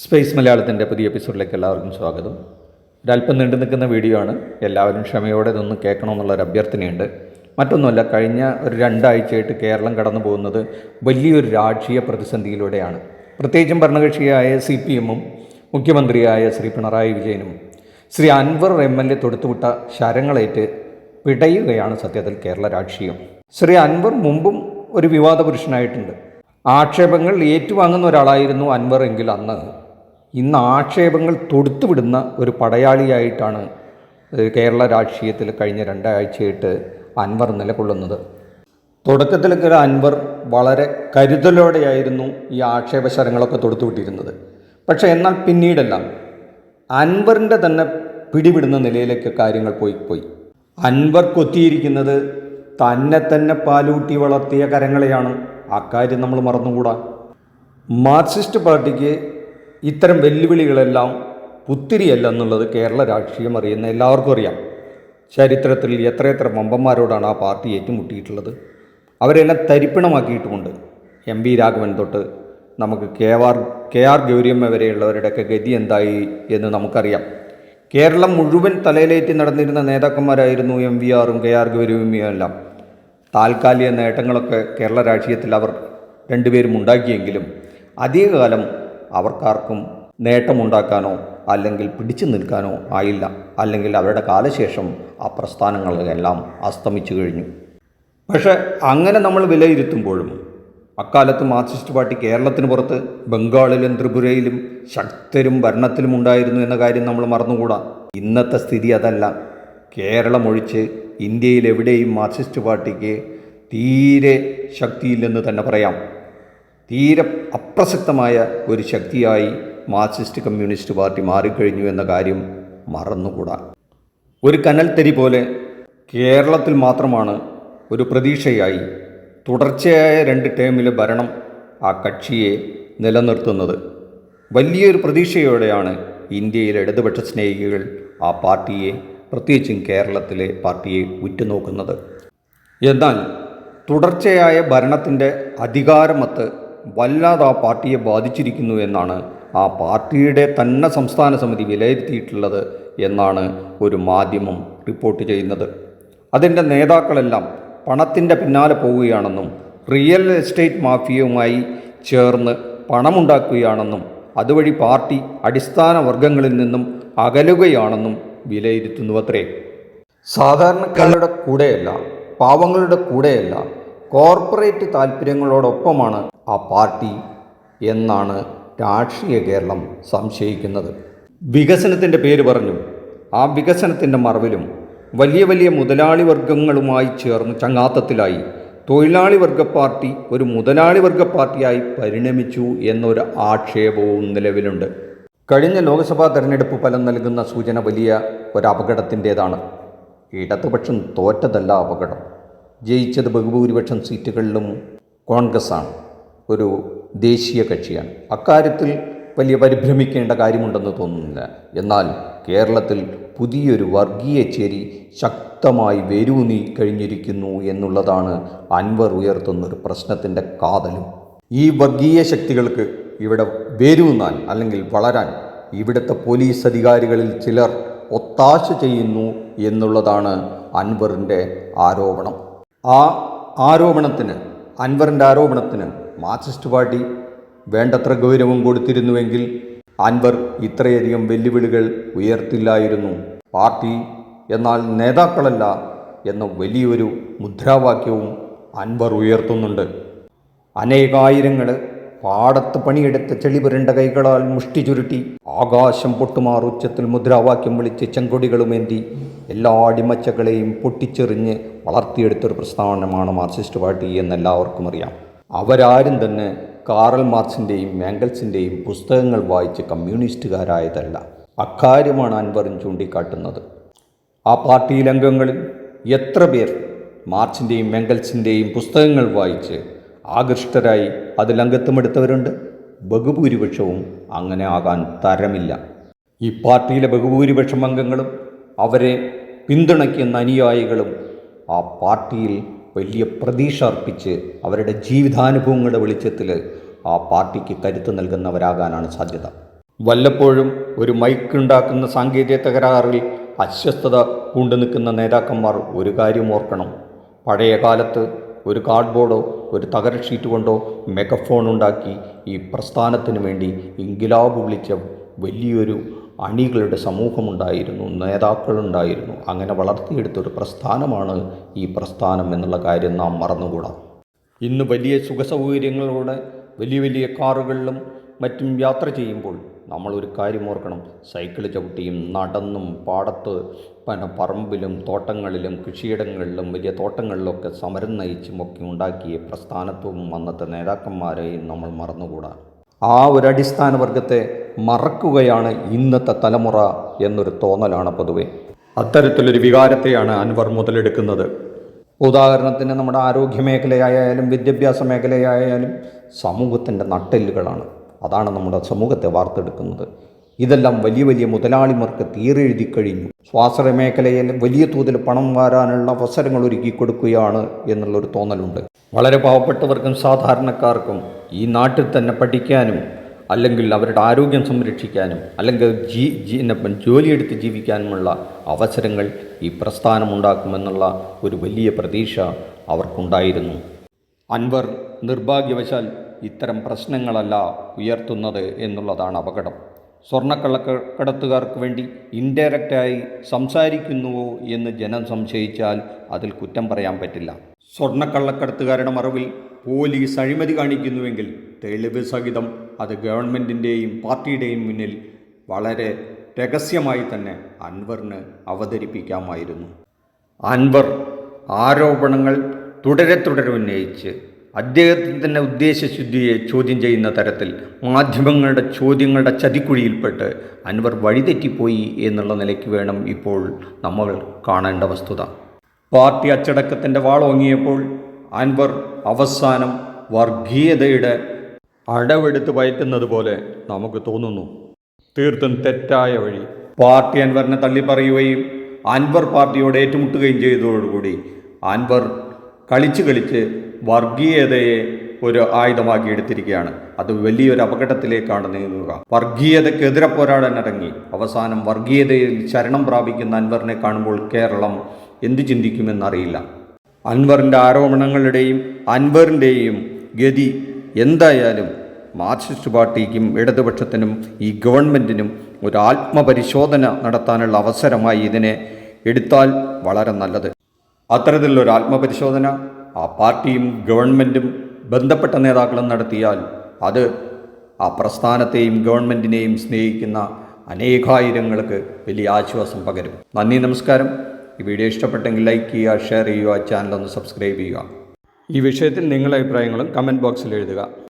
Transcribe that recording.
Space മലയാളത്തിന്റെ പുതിയ എപ്പിസോഡിലേക്ക് എല്ലാവർക്കും സ്വാഗതം. ഒരല്പം നീണ്ടു നിൽക്കുന്ന വീഡിയോ ആണ്. എല്ലാവരും ക്ഷമയോടെ ഇതൊന്ന് കേൾക്കണമെന്നുള്ളൊരു അഭ്യർത്ഥനയുണ്ട്. മറ്റൊന്നുമല്ല കഴിഞ്ഞ ഒരു രണ്ടാഴ്ചയായിട്ട് കേരളം കടന്നു പോകുന്നത് വലിയൊരു രാഷ്ട്രീയ പ്രതിസന്ധിയിലൂടെയാണ്. പ്രത്യേകിച്ചും ഭരണകക്ഷിയായ സി പി എമ്മും മുഖ്യമന്ത്രിയായ ശ്രീ പിണറായി വിജയനും Shri Anvar M L A തൊടുത്തുവിട്ട ശരങ്ങളേറ്റ് പിടയുകയാണ് സത്യത്തിൽ കേരള രാഷ്ട്രീയം. ശ്രീ അൻവർ മുമ്പും ഒരു വിവാദ പുരുഷനായിട്ടുണ്ട് ആക്ഷേപങ്ങൾ ഏറ്റുവാങ്ങുന്ന ഒരാളായിരുന്നു അൻവർ എങ്കിൽ അന്ന്. ഇന്ന് ആക്ഷേപങ്ങൾ തൊടുത്തുവിടുന്ന ഒരു പടയാളിയായിട്ടാണ് കേരള രാഷ്ട്രീയത്തിൽ കഴിഞ്ഞ രണ്ടാഴ്ചയായിട്ട് അൻവർ നിലകൊള്ളുന്നത്. തുടക്കത്തിലൊക്കെ അൻവർ വളരെ കരുതലോടെയായിരുന്നു ഈ ആക്ഷേപശരങ്ങളൊക്കെ തൊടുത്തുവിട്ടിരുന്നത്. പക്ഷേ എന്നാൽ പിന്നീടെല്ലാം അൻവറിന്റെ തന്നെ പിടിവിടുന്ന നിലയിലേക്ക് കാര്യങ്ങൾ പോയി പോയി. അൻവർ കൊത്തിയിരിക്കുന്നത് തന്നെ തന്നെ പാലൂട്ടി വളർത്തിയ കരങ്ങളെയാണ്. അക്കാര്യം നമ്മൾ മറന്നുകൂടാ. മാർക്സിസ്റ്റ് പാർട്ടിക്ക് ഇത്തരം വെല്ലുവിളികളെല്ലാം പുത്തിരിയല്ല എന്നുള്ളത് കേരള രാഷ്ട്രീയം അറിയുന്ന എല്ലാവർക്കും അറിയാം. ചരിത്രത്തിൽ എത്രയെത്ര മമ്പന്മാരോടാണ് ആ പാർട്ടി ഏറ്റുമുട്ടിയിട്ടുള്ളത്? അവരെല്ലാം തരിപ്പിണമാക്കിയിട്ടുമുണ്ട്. എം വി രാഘവൻ തൊട്ട് നമുക്ക് K R K R Gouriyamma വരെയുള്ളവരുടെയൊക്കെ ഗതി എന്തായി എന്ന് നമുക്കറിയാം. കേരളം മുഴുവൻ തലയിലേറ്റി നടന്നിരുന്ന നേതാക്കന്മാരായിരുന്നു എം വി ആറും കെ ആർ ഗൗരിയമ്മയും എല്ലാം. താൽക്കാലിക നേട്ടങ്ങളൊക്കെ കേരള രാഷ്ട്രീയത്തിൽ അവർ രണ്ടുപേരും ഉണ്ടാക്കിയെങ്കിലും അധികകാലം അവർക്കാർക്കും നേട്ടമുണ്ടാക്കാനോ അല്ലെങ്കിൽ പിടിച്ചു നിൽക്കാനോ ആയില്ല. അല്ലെങ്കിൽ അവരുടെ കാലശേഷം ആ പ്രസ്ഥാനങ്ങളെല്ലാം അസ്തമിച്ചു കഴിഞ്ഞു. പക്ഷേ അങ്ങനെ നമ്മൾ വിലയിരുത്തുമ്പോഴും അക്കാലത്ത് മാർക്സിസ്റ്റ് പാർട്ടി കേരളത്തിന് പുറത്ത് ബംഗാളിലും ത്രിപുരയിലും ശക്തരും ഭരണത്തിലും ഉണ്ടായിരുന്നു എന്ന കാര്യം നമ്മൾ മറന്നുകൂടാ. ഇന്നത്തെ സ്ഥിതി അതല്ല. കേരളമൊഴിച്ച് ഇന്ത്യയിൽ എവിടെയും മാർക്സിസ്റ്റ് പാർട്ടിക്ക് തീരെ ശക്തിയില്ലെന്ന് തന്നെ പറയാം. തീരെ അപ്രസക്തമായ ഒരു ശക്തിയായി മാർക്സിസ്റ്റ് കമ്മ്യൂണിസ്റ്റ് പാർട്ടി മാറിക്കഴിഞ്ഞു എന്ന കാര്യം മറന്നുകൂടാ. ഒരു കനൽത്തരി പോലെ കേരളത്തിൽ മാത്രമാണ് ഒരു പ്രതീക്ഷയായി തുടർച്ചയായ രണ്ട് ടേമിലെ ഭരണം ആ കക്ഷിയെ നിലനിർത്തുന്നത്. വലിയൊരു പ്രതീക്ഷയോടെയാണ് ഇന്ത്യയിലെ ഇടതുപക്ഷ സ്നേഹികൾ ആ പാർട്ടിയെ പ്രത്യേകിച്ചും കേരളത്തിലെ പാർട്ടിയെ ഉറ്റുനോക്കുന്നത്. എന്നാൽ തുടർച്ചയായ ഭരണത്തിന്റെ അധികാരമത്ത് വല്ലാതെ ആ പാർട്ടിയെ ബാധിച്ചിരിക്കുന്നു എന്നാണ് ആ പാർട്ടിയുടെ തന്നെ സംസ്ഥാന സമിതി വിലയിരുത്തിയിട്ടുള്ളത് എന്നാണ് ഒരു മാധ്യമം റിപ്പോർട്ട് ചെയ്യുന്നത്. അതിന്റെ നേതാക്കളെല്ലാം പണത്തിന്റെ പിന്നാലെ പോവുകയാണെന്നും റിയൽ എസ്റ്റേറ്റ് മാഫിയയുമായി ചേർന്ന് പണമുണ്ടാക്കുകയാണെന്നും അതുവഴി പാർട്ടി അടിസ്ഥാന വർഗങ്ങളിൽ നിന്നും അകലുകയാണെന്നും വിലയിരുത്തുന്നു അത്രേ സാധാരണക്കാരുടെ കൂടെയല്ല പാവങ്ങളുടെ കൂടെയല്ല കോർപ്പറേറ്റ് താല്പര്യങ്ങളോടൊപ്പമാണ് ആ പാർട്ടി എന്നാണ് രാഷ്ട്രീയ കേരളം സംശയിക്കുന്നത്. വികസനത്തിന്റെ പേര് പറഞ്ഞു. ആ വികസനത്തിന്റെ മറവിലും വലിയ വലിയ മുതലാളി വർഗങ്ങളുമായി ചേർന്ന് ചങ്ങാത്തത്തിലായി തൊഴിലാളി വർഗ പാർട്ടി ഒരു മുതലാളി വർഗ പാർട്ടിയായി പരിണമിച്ചു എന്നൊരു ആക്ഷേപവും നിലവിലുണ്ട്. കഴിഞ്ഞ ലോക്സഭാ തെരഞ്ഞെടുപ്പ് ഫലം നൽകുന്ന സൂചന വലിയ ഒരു അപകടത്തിന്റേതാണ് ഇടതുപക്ഷം തോറ്റതല്ല അപകടം. ജയിച്ചത് ബഹുഭൂരിപക്ഷം സീറ്റുകളിലും കോൺഗ്രസ്സാണ്. ഒരു ദേശീയ കക്ഷിയാണ്. അക്കാര്യത്തിൽ വലിയ പരിഭ്രമിക്കേണ്ട കാര്യമുണ്ടെന്ന് തോന്നുന്നില്ല. എന്നാൽ കേരളത്തിൽ പുതിയൊരു വർഗീയ ചേരി ശക്തമായി വേരൂന്നി കഴിഞ്ഞിരിക്കുന്നു എന്നുള്ളതാണ് അൻവർ ഉയർത്തുന്നൊരു പ്രശ്നത്തിന്റെ കാതലും. ഈ വർഗീയ ശക്തികൾക്ക് ഇവിടെ വേരൂന്നാൻ അല്ലെങ്കിൽ വളരാൻ ഇവിടുത്തെ പോലീസ് അധികാരികളിൽ ചിലർ ഒത്താശ ചെയ്യുന്നു എന്നുള്ളതാണ് അൻവറിന്റെ ആരോപണം. ആ ആരോപണത്തിന് അൻവറിന്റെ ആരോപണത്തിന് മാർക്സിസ്റ്റ് പാർട്ടി വേണ്ടത്ര ഗൗരവം കൊടുത്തിരുന്നുവെങ്കിൽ അൻവർ ഇത്രയധികം വെല്ലുവിളികൾ ഉയർത്തില്ലായിരുന്നു. പാർട്ടി എന്നാൽ നേതാക്കളല്ല എന്ന വലിയൊരു മുദ്രാവാക്യവും അൻവർ ഉയർത്തുന്നുണ്ട്. അനേകായിരങ്ങൾ പാടത്ത് പണിയെടുത്ത ചെളി പുരണ്ട കൈകളാൽ മുഷ്ടി ചുരുട്ടി. ആകാശം പൊട്ടുമാർ ഉച്ചത്തിൽ മുദ്രാവാക്യം വിളിച്ച് ചെങ്കൊടികളുമേന്തി എല്ലാ അടിമച്ചകളെയും പൊട്ടിച്ചെറിഞ്ഞ് വളർത്തിയെടുത്തൊരു പ്രസ്ഥാനമാണ് മാർക്സിസ്റ്റ് പാർട്ടി എന്നെല്ലാവർക്കും അറിയാം. അവരാരും തന്നെ കാറൽ മാർക്സിന്റെയും മാംഗൽസിന്റെയും പുസ്തകങ്ങൾ വായിച്ച് കമ്മ്യൂണിസ്റ്റുകാരായതല്ല. അക്കാര്യമാണ് അൻവറും ചൂണ്ടിക്കാട്ടുന്നത്. ആ പാർട്ടിയിലംഗങ്ങളിൽ എത്ര പേർ മാർച്ചിന്റെയും മെങ്കൽസിന്റെയും പുസ്തകങ്ങൾ വായിച്ച് ആകൃഷ്ടരായി അതിൽ അംഗത്വമെടുത്തവരുണ്ട് ബഹുഭൂരിപക്ഷവും അങ്ങനെ ആകാൻ തരമില്ല. ഈ പാർട്ടിയിലെ ബഹുഭൂരിപക്ഷം അംഗങ്ങളും അവരെ പിന്തുണയ്ക്കുന്ന അനുയായികളും ആ പാർട്ടിയിൽ വലിയ പ്രതീക്ഷ അർപ്പിച്ച് അവരുടെ ജീവിതാനുഭവങ്ങളുടെ വെളിച്ചത്തിൽ ആ പാർട്ടിക്ക് കരുത്ത് നൽകുന്നവരാകാനാണ് സാധ്യത. വല്ലപ്പോഴും ഒരു മൈക്ക് ഉണ്ടാക്കുന്ന സാങ്കേതിക തകരാറിൽ അസ്വസ്ഥത കൊണ്ടു നിൽക്കുന്ന നേതാക്കന്മാർ ഒരു കാര്യം ഓർക്കണം. പഴയ കാലത്ത് ഒരു കാർഡ്ബോർഡോ ഒരു തകര ഷീറ്റ് കൊണ്ടോ മെഗഫോൺ ഉണ്ടാക്കി ഈ പ്രസ്ഥാനത്തിന് വേണ്ടി ഇൻഗിലാബ് വിളിച്ച വലിയൊരു അണികളുടെ സമൂഹമുണ്ടായിരുന്നു നേതാക്കളുണ്ടായിരുന്നു. അങ്ങനെ വളർത്തിയെടുത്തൊരു പ്രസ്ഥാനമാണ് ഈ പ്രസ്ഥാനം എന്നുള്ള കാര്യം നാം മറന്നുകൂടാ. ഇന്ന് വലിയ സുഖസൗകര്യങ്ങളോടെ വലിയ വലിയ കാറുകളിലും മറ്റും യാത്ര ചെയ്യുമ്പോൾ നമ്മൾ ഒരു കാര്യം ഓർക്കണം. സൈക്കിൾ ചവിട്ടിയും നടന്നും പാടത്ത് പിന്നെ പറമ്പിലും തോട്ടങ്ങളിലും കൃഷിയിടങ്ങളിലും വലിയ തോട്ടങ്ങളിലൊക്കെ സമരം നയിച്ചും ഒക്കെ ഉണ്ടാക്കിയ പ്രസ്ഥാനത്വവും അന്നത്തെ നേതാക്കന്മാരെയും നമ്മൾ മറന്നുകൂടാ. ആ ഒരു അടിസ്ഥാന വർഗത്തെ മറക്കുകയാണ് ഇന്നത്തെ തലമുറ എന്നൊരു തോന്നലാണ് പൊതുവെ. അത്തരത്തിലൊരു വികാരത്തെയാണ് അൻവർ മുതലെടുക്കുന്നത്. ഉദാഹരണത്തിന് നമ്മുടെ ആരോഗ്യ മേഖലയായാലും വിദ്യാഭ്യാസ മേഖലയായാലും സമൂഹത്തിന്റെ നട്ടെല്ലുകളാണ്. അതാണ് നമ്മുടെ സമൂഹത്തെ വാർത്തെടുക്കുന്നത്. ഇതെല്ലാം വലിയ വലിയ മുതലാളിമാർക്ക് തീരെഴുതി കഴിഞ്ഞു. സ്വാശ്രയ മേഖലയിൽ വലിയ തോതിൽ പണം വാരാനുള്ള അവസരങ്ങൾ ഒരുക്കി കൊടുക്കുകയാണ് എന്നുള്ളൊരു തോന്നലുണ്ട്. വളരെ പാവപ്പെട്ടവർക്കും സാധാരണക്കാർക്കും ഈ നാട്ടിൽ തന്നെ പഠിക്കാനും അല്ലെങ്കിൽ അവരുടെ ആരോഗ്യം സംരക്ഷിക്കാനും അല്ലെങ്കിൽ ജീ ജീ ജോലിയെടുത്ത് ജീവിക്കാനുമുള്ള അവസരങ്ങൾ ഈ പ്രസ്ഥാനം ഉണ്ടാക്കുമെന്നുള്ള ഒരു വലിയ പ്രതീക്ഷ അവർക്കുണ്ടായിരുന്നു. അൻവർ നിർഭാഗ്യവശാൽ ഇത്തരം പ്രശ്നങ്ങളല്ല ഉയർത്തുന്നത് എന്നുള്ളതാണ് അപകടം. സ്വർണക്കള്ളക്കടത്തുകാർക്ക് വേണ്ടി ഇൻഡയറക്റ്റായി സംസാരിക്കുന്നുവോ എന്ന് ജനം സംശയിച്ചാൽ അതിൽ കുറ്റം പറയാൻ പറ്റില്ല. സ്വർണക്കള്ളക്കടത്തുകാരുടെ മറവിൽ പോലീസ് അഴിമതി കാണിക്കുന്നുവെങ്കിൽ തെളിവ് സഹിതം അത് ഗവൺമെന്റിന്റെയും പാർട്ടിയുടെയും മുന്നിൽ വളരെ രഹസ്യമായി തന്നെ അൻവറിന് അവതരിപ്പിക്കാമായിരുന്നു. അൻവർ ആരോപണങ്ങൾ തുടരെ തുടരെ ഉന്നയിച്ച് അദ്ദേഹത്തിന്റെ ഉദ്ദേശശുദ്ധിയെ ചോദ്യം ചെയ്യുന്ന തരത്തിൽ മാധ്യമങ്ങളുടെ ചോദ്യങ്ങളുടെ ചതിക്കുഴിയിൽപ്പെട്ട് അൻവർ വഴിതെറ്റിപ്പോയി എന്നുള്ള നിലയ്ക്ക് വേണം ഇപ്പോൾ നമ്മൾ കാണേണ്ട വസ്തുത. പാർട്ടി അച്ചടക്കത്തിന്റെ വാളോങ്ങിയപ്പോൾ അൻവർ അവസാനം വർഗീയതയുടെ അടവെടുത്ത് പയറ്റുന്നത് പോലെ നമുക്ക് തോന്നുന്നു. തീർത്തും തെറ്റായ വഴി. പാർട്ടി അൻവറിനെ തള്ളിപ്പറയുകയും അൻവർ പാർട്ടിയോട് ഏറ്റുമുട്ടുകയും ചെയ്തതോടുകൂടി അൻവർ കളിച്ച് കളിച്ച് വർഗീയതയെ ഒരു ആയുധമാക്കി എടുത്തിരിക്കുകയാണ്. അത് വലിയൊരു അപകടത്തിലേക്കാണ് നീങ്ങുക. വർഗീയതക്കെതിരെ പോരാടാൻ ഇറങ്ങി അവസാനം വർഗീയതയിൽ ശരണം പ്രാപിക്കുന്ന അൻവറിനെ കാണുമ്പോൾ കേരളം എന്തു ചിന്തിക്കുമെന്നറിയില്ല. അൻവറിന്റെ ആരോപണങ്ങളുടെയും അൻവറിന്റെയും ഗതി എന്തായാലും മാർക്സിസ്റ്റ് പാർട്ടിക്കും ഇടതുപക്ഷത്തിനും ഈ ഗവൺമെന്റിനും ഒരു ആത്മപരിശോധന നടത്താനുള്ള അവസരമായി ഇതിനെ എടുത്താൽ വളരെ നല്ലത്. അത്തരത്തിലുള്ളൊരു ആത്മപരിശോധന ആ പാർട്ടിയും ഗവൺമെന്റും ബന്ധപ്പെട്ട നേതാക്കളും നടത്തിയാൽ അത് ആ പ്രസ്ഥാനത്തെയും ഗവൺമെന്റിനെയും സ്നേഹിക്കുന്ന അനേകായിരങ്ങൾക്ക് വലിയ ആശ്വാസം പകരും. നന്ദി നമസ്കാരം. ഈ വീഡിയോ ഇഷ്ടപ്പെട്ടെങ്കിൽ ലൈക്ക് ചെയ്യുക ഷെയർ ചെയ്യുക ചാനലൊന്ന് സബ്സ്ക്രൈബ് ചെയ്യുക. ഈ വിഷയത്തിൽ നിങ്ങളുടെ അഭിപ്രായങ്ങളും കമന്റ് ബോക്സിൽ എഴുതുക.